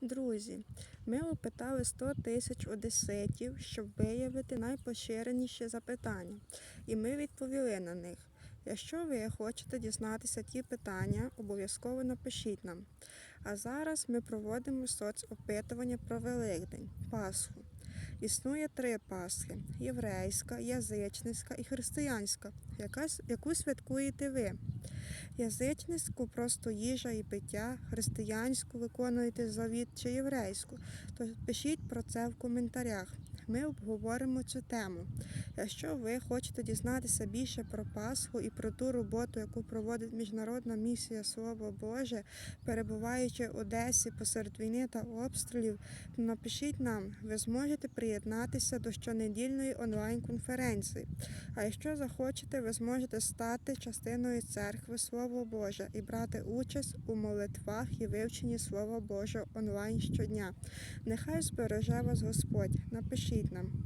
Друзі, ми опитали 100 тисяч одеситів, щоб виявити найпоширеніші запитання, і ми відповіли на них. Якщо ви хочете дізнатися ті питання, обов'язково напишіть нам. А зараз ми проводимо соцопитування про Великдень, Пасху. Існує три Пасхи: єврейська, язичницька і християнська. Яку святкуєте ви? Язичницьку просто їжа і пиття, християнську виконуєте завіт чи єврейську, то пишіть про це в коментарях. Ми обговоримо цю тему. Якщо ви хочете дізнатися більше про Пасху і про ту роботу, яку проводить Міжнародна місія Слово Боже, перебуваючи в Одесі посеред війни та обстрілів, то напишіть нам, ви зможете приєднатися до щонедільної онлайн-конференції. А якщо захочете, ви зможете стати частиною церкви Слово Боже і брати участь у молитвах і вивченні Слова Божого онлайн щодня. Нехай збереже вас Господь. Напишіть нам.